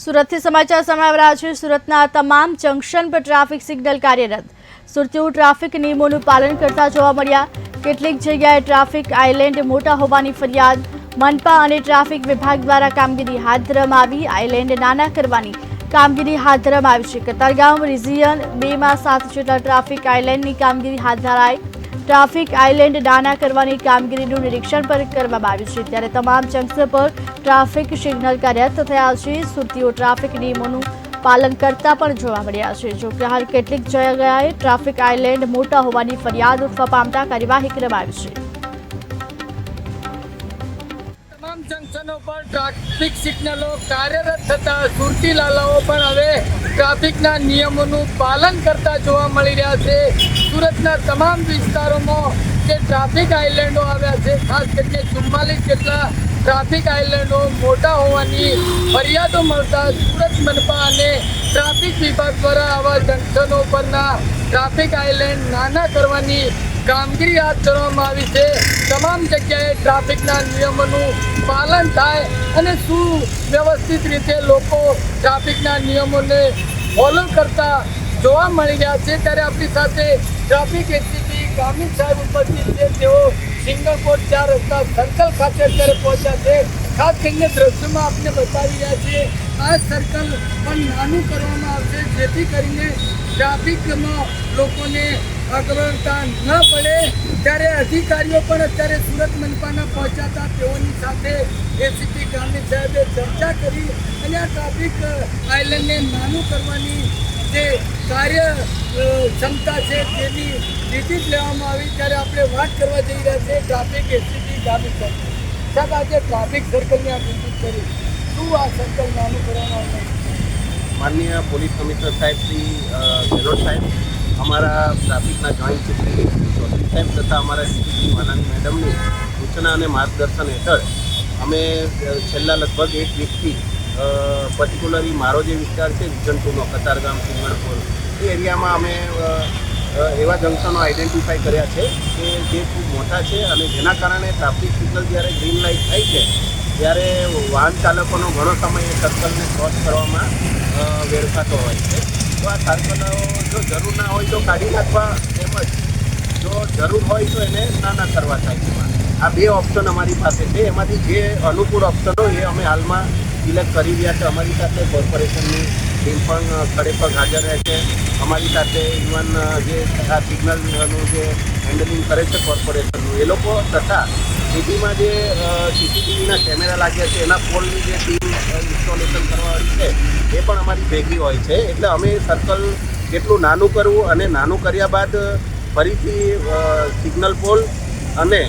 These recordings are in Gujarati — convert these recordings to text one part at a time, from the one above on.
સુરતથી સમાચાર સામે રહ્યા છે. સુરતના તમામ જંકશન પર ટ્રાફિક સિગ્નલ કાર્યરત. સુરતીઓ ટ્રાફિક નિયમોનું પાલન કરતા જોવા મળ્યા. કેટલીક જગ્યાએ ટ્રાફિક આઇલેન્ડ મોટા હોવાની ફરિયાદ. મનપા અને ટ્રાફિક વિભાગ દ્વારા કામગીરી હાથ ધરવામાં આવી. આઇલેન્ડ નાના કરવાની કામગીરી હાથ ધરવામાં આવી છે. કતારગામ રિઝિયન બેમાં સાત જેટલા ટ્રાફિક આઇલેન્ડની કામગીરી હાથ ધરાઈ. ટ્રાફિક આઇલેન્ડ નાના કરવાની કામગીરીનું નિરીક્ષણ પણ કરવામાં આવ્યું છે. ત્યારે તમામ જંકશન પર ટ્રાફિક સિગ્નલ કાર્યરત થયા છે. સુરતીઓ ટ્રાફિક નિયમોનું પાલન કરતા પણ જોવા મળ્યા છે. જો કે હાલ કેટલીક જગ્યાએ ટ્રાફિક આઇલેન્ડ મોટા હોવાની ફરિયાદ ઉઠવા પામતા કાર્યવાહી કરવામાં આવી છે. જંકશનો પર ટ્રાફિક સિગ્નલો કાર્યરત થતા સુરતી લાલાઓ પણ હવે ટ્રાફિકના નિયમોનું પાલન કરતા જોવા મળી રહ્યા છે. સુરતના તમામ વિસ્તારોમાં જે ટ્રાફિક આઇલેન્ડો આવ્યા છે, ખાસ કરીને ચુમ્માલીસ જેટલા ટ્રાફિક આઇલેન્ડો મોટા હોવાની ફરિયાદો મળતા સુરત મનપા અને ટ્રાફિક વિભાગ દ્વારા આવા જંકશનો પરના ટ્રાફિક આઇલેન્ડ નાના કરવાની કામગીરી હાથ ધરવામાં આવી છે. તમામ જગ્યાએ ટ્રાફિકના નિયમોનું પાલન થાય અને સુવ્યવસ્થિત રીતે લોકો ટ્રાફિકના નિયમોને ફોલો કરતા જોવા મળી રહ્યા છે. ત્યારે આપણી સાથે ટ્રાફિક એસીપી ગામિત સાહેબ ઉપસ્થિત છે. તેઓ સિંગલ ચાર રસ્તા સર્કલ ખાતે અત્યારે પહોંચ્યા છે. ખાસ કરીને દ્રશ્યમાં આપને બતાવી રહ્યા છે આ સર્કલ પણ નાનું કરવામાં આવશે. જેથી કરીને ટ્રાફિકમાં લોકોને અગવડતા ન પડે, ત્યારે અધિકારીઓ પણ અત્યારે સુરત મનપાના પહોંચ્યા તેઓની સાથે એસીપી ગાંધી સાહેબે ચર્ચા કરી અને આ ટ્રાફિક આઇલેન્ડને નાનું કરવાની જે કાર્ય ક્ષમતા છે તેની વિઝિટ લેવામાં આવી. ત્યારે આપણે વાત કરવા જઈ રહ્યા છીએ ટ્રાફિક એસીપી ગાંધી સાહેબ. સાહેબ, આજે ટ્રાફિક સર્કલની આ વિઝિટ કરી. શું આ સર્કલ નાનું કરવામાં આવ્યું માનનીય પોલીસ કમિશનર સાહેબ શ્રી ગેહલોત સાહેબ. અમારા ટ્રાફિકના જોઈન્ટ ચૌધરી સાહેબ તથા અમારા સીસીટીવી વાલાની મેડમની સૂચના અને માર્ગદર્શન હેઠળ અમે છેલ્લા લગભગ એક વીકથી પર્ટિક્યુલરલી મારો જે વિસ્તાર છે વિજનપુરનો કતારગામ સિંગણપુર, એ એરિયામાં અમે એવા જંકશનો આઈડેન્ટિફાઈ કર્યા છે કે જે ખૂબ મોટા છે અને જેના કારણે ટ્રાફિક સિગ્નલ જ્યારે ગ્રીન લાઇટ થાય છે, ત્યારે વાહન ચાલકોનો ઘણો સમય એ સર્કલને ક્રોસ કરવામાં વેડફાતો હોય છે. તો આ જો જરૂર ના હોય તો કાઢી નાખવા તેમજ જો જરૂર હોય તો એને નાના કરવા સાઈડમાં આ બે ઓપ્શન અમારી પાસે છે. એમાંથી જે અનુકૂળ ઓપ્શનો એ અમે હાલમાં સિલેક્ટ કરી રહ્યા છે. અમારી સાથે કોર્પોરેશનની ટીમ પણ સ્થળે પર હાજર રહે છે. અમારી સાથે ઇવન જે આ સિગ્નલનું જે હેન્ડલિંગ કરે છે કોર્પોરેશનનું એ લોકો તથા સિટીમાં જે સીસીટીવીના કેમેરા લાગ્યા છે, એના પોલની જે ટીમ ઇન્સ્ટોલેશન કરવાની છે, એ પણ અમારી ભેગી હોય છે. એટલે અમે સર્કલ કેટલું નાનું કરવું અને નાનું કર્યા બાદ ફરીથી સિગ્નલ પોલ અને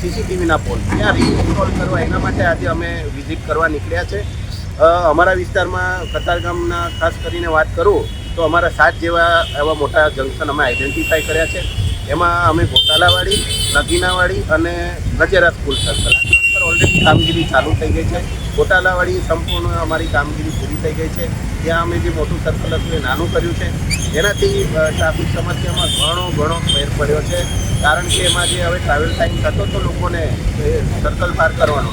સીસીટીવીના પોલ ત્યાં રીઇન્સ્ટોલ કરવા, એના માટે આજે અમે વિઝિટ કરવા નીકળ્યા છે. અમારા વિસ્તારમાં કતારગામના ખાસ કરીને વાત કરું, તો અમારા સાત જેવા એવા મોટા જંકશન અમે આઈડેન્ટિફાઈ કર્યા છે. એમાં અમે ગોટાલાવાડી નગીનાવાડી અને ગજેરા સ્કૂલ સર્કલ પર ઓલરેડી કામગીરી ચાલુ થઈ ગઈ છે. ગોટાલાવાડી સંપૂર્ણ અમારી કામગીરી પૂરી થઈ ગઈ છે. ત્યાં અમે જે મોટું સર્કલ હતું એ નાનું કર્યું છે. જેનાથી ટ્રાફિક સમસ્યામાં ઘણો ઘણો ફેર પડ્યો છે. કારણ કે એમાં જે હવે ટ્રાવેલ ટાઈમ થતો હતો લોકોને સર્કલ પાર કરવાનો.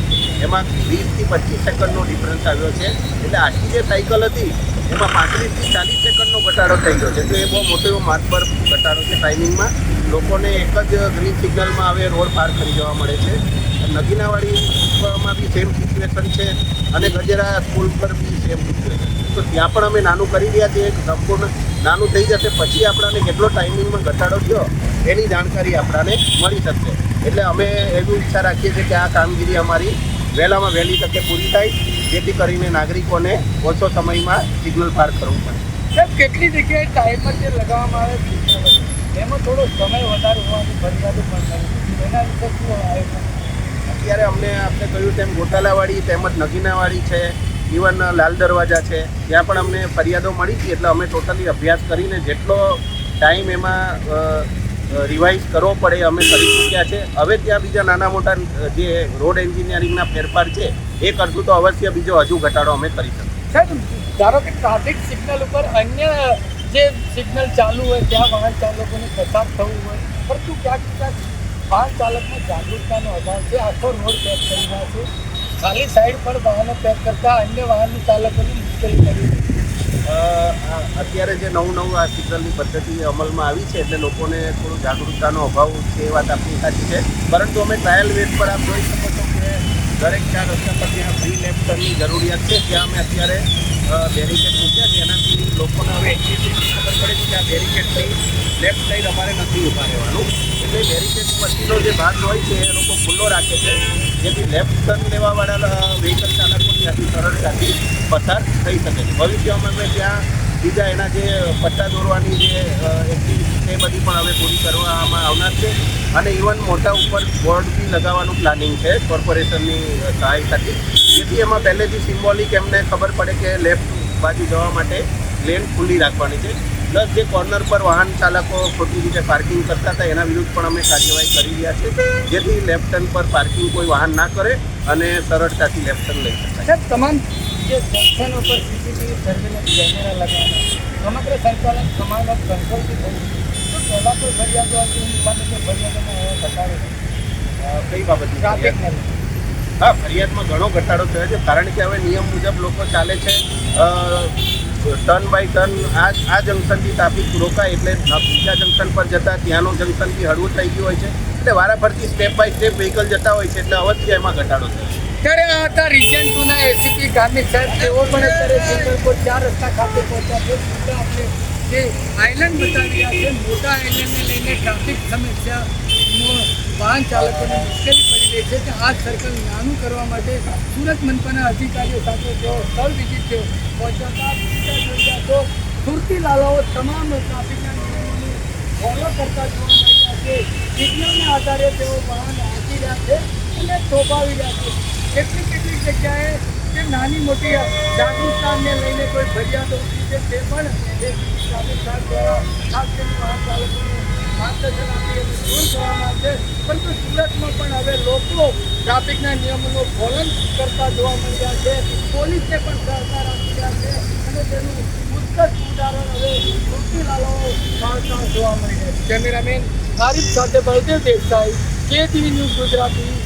એમાં વીસથી પચીસ સેકન્ડનો ડિફરન્સ આવ્યો છે. એટલે આખી જે સાયકલ હતી, એમાં પાંત્રીસથી ચાલીસ સેકન્ડનો ઘટાડો થઈ ગયો છે. તો એ બહુ મોટો એવો માતબર ઘટાડો છે ટાઈમિંગમાં લોકોને એક જ ગ્રીન સિગ્નલમાં હવે રોડ પાર કરી જવા મળે છે. નગીનાવાડીમાં બી સેમ સિચ્યુએશન છે અને ગજેરા સ્કૂલ પર બી સેમ સિચ્યુએશન તો ત્યાં પણ અમે નાનું કરી રહ્યા છીએ સંપૂર્ણ નાનું થઈ જશે. પછી આપણાને કેટલો ટાઈમિંગમાં ઘટાડો થયો એની જાણકારી આપણાને મળી શકશે. એટલે અમે એવી ઈચ્છા રાખીએ છીએ કે આ કામગીરી અમારી વહેલામાં વહેલી તકે પૂરી થાય, જેથી કરીને નાગરિકોને ઓછો સમયમાં સિગ્નલ પાર કરવું પડે. કેટલી જગ્યાએ ટાઈમર જે લગાવવામાં આવે એમાં થોડો સમય વધારે હોવાની ફરિયાદો પણ થઈ એના વિશે શું આયોજન અત્યારે અમને આપણે કહ્યું તેમ ગોટાલાવાડી તેમજ નગીનાવાડી છે ઇવન લાલ દરવાજા છે ત્યાં પણ અમને ફરિયાદો મળી હતી એટલે અમે ટોટલી અભ્યાસ કરીને જેટલો ટાઈમ એમાં રિવાઇઝ કરવો પડે અમે કરી ચૂક્યા છે. હવે ત્યાં બીજા નાના મોટા જે રોડ એન્જિનિયરિંગના ફેરફાર છે એ કરશું તો અવશ્ય બીજો હજુ ઘટાડો અમે કરી શકીએ. સાહેબ ધારો કે ટ્રાફિક સિગ્નલ ઉપર અન્ય જે સિગ્નલ ચાલુ હોય, ત્યાં વાહન ચાલકોને પસાર થવું હોય, પરંતુ ક્યાંક ક્યાંક વાહન ચાલકને જાગૃતતાનો અભાવ છે, આખો રોડ પેક કરી રહ્યા છે. ખાલી સાઈડ પર વાહનો પેક કરતા અન્ય વાહન ચાલકોને મુશ્કેલી કરી અત્યારે જે નવું નવું આ સિગ્નલની પદ્ધતિ અમલમાં આવી છે, એટલે લોકોને થોડું જાગૃતતાનો અભાવ છે એ વાત આપણી સાચી છે. પરંતુ અમે ટ્રાયલ વેટ પર આપ જોઈ શકો છો કે દરેક ચાર રસ્તા પર જ્યાં ફ્રી લેફ્ટરની જરૂરિયાત છે. ત્યાં અમે અત્યારે બેરિકેડ મૂક્યા છે. એનાથી લોકોને હવે એક્ટિવિટી ખબર પડે છે કે આ થઈ લેફ્ટ સાઈડ અમારે નથી ઊભા રહેવાનું. એટલે બેરિકેડ પછીનો જે ભાગ હોય છે, એ લોકો ખુલ્લો રાખે છે. જેથી લેફ્ટ ટર્ન લેવાવાળા વ્હીકલ ચાલકો ત્યાંથી સરળતાથી પસાર થઈ શકે છે. ભવિષ્યમાં અમે ત્યાં બીજા એના જે પટ્ટા દોરવાની જે એક્ટિવિટી છે, એ બધી પણ હવે પૂરી કરવામાં આવનાર છે. અને ઇવન મોટા ઉપર બોર્ડ બી લગાવવાનું પ્લાનિંગ છે, કોર્પોરેશનની સહાયતાથી. જેથી એમાં પહેલેથી સિમ્બોલિક એમને ખબર પડે કે લેફ્ટ બાજુ જવા માટે લેન ખુલ્લી રાખવાની છે. પ્લસ જે કોર્નર પર વાહન ચાલકો ખોટી રીતે પાર્કિંગ કરતા હતા એના વિરુદ્ધ પણ અમે કાર્યવાહી કરી રહ્યા છે જેથી લેફ્ટ ટર્ન પર પાર્કિંગ કોઈ વાહન ના કરે અને સરળતાથી લેફ્ટ ટર્ન લઈ શકાય. તમામ જે જંકશનો પર સીસીટીવી સર્વેલન્સ કેમેરા લગાવવાના સમગ્ર સંચાલન કમાન્ડ ઓફ કંટ્રોલથી થયું તો પહેલાં કોઈ ફરિયાદો હતી એની પાસે ફરિયાદોમાં ઘટાડો કઈ બાબત ફરિયાદ? હા ફરિયાદમાં ઘણો ઘટાડો થયો છે કારણ કે હવે નિયમ મુજબ લોકો ચાલે છે. ટર્ન બાય ટર્ન આ આ જંકશનથી ટ્રાફિક રોકાય એટલે બીજા જંકશન પર જતા ત્યાંનું જંકશન બી હળવું થઈ ગયું હોય છે. એટલે વારાફરતી સ્ટેપ બાય સ્ટેપ વ્હીકલ જતા હોય છે એટલે અવશ્ય એમાં ઘટાડો થાય. ત્યારે આ હતા રિજન ટુના એસીપી ગાંધી સાહેબ, તેઓ પણ અત્યારે સિંગલપુર ચાર રસ્તા ખાતે પહોંચ્યા છે. આપણે જે આઇલેન્ડ બતાવી રહ્યા છે, મોટા આઇલેન્ડને લઈને ટ્રાફિક સમસ્યા વાહન ચાલકોને મુશ્કેલી પડી રહી છે કે આ સર્કલ નાનું કરવા માટે સુરત મનપાના અધિકારીઓ સાથે તેઓ સ્થળ વિઝિટ થયો. પહોંચતા તો સુરતી લાલાઓ તમામ ટ્રાફિકના નિયમોને ફોલો કરતા જોવા મળી રહ્યા છે. વિજ્ઞાનના આધારે તેઓ વાહન હાંકી રહ્યા છે અને થોપાવી રહ્યા છે. કેટલીક કેટલીક જગ્યાએ જે નાની મોટી જાગૃતતાને લઈને કોઈ ફરિયાદો ઉઠી છે તે પણ ટ્રાફિક દ્વારા ખાસ કરીને વાહન ચાલકોને માર્ગદર્શન દૂર કરવામાં આવશે પરંતુ સુરતમાં પણ હવે લોકો ટ્રાફિકના નિયમોનું પાલન કરતા જોવા મળ્યા છે પોલીસને પણ સહકાર આપી છે અને તેનું ઉત્કૃષ્ટ ઉદાહરણ હવે સુરતી લાલાઓ પાડતા જોવા મળી છે કેમેરામેન હારીફ સાથે બળદેવ દેસાઈ કેટીવી ન્યૂઝ ગુજરાતી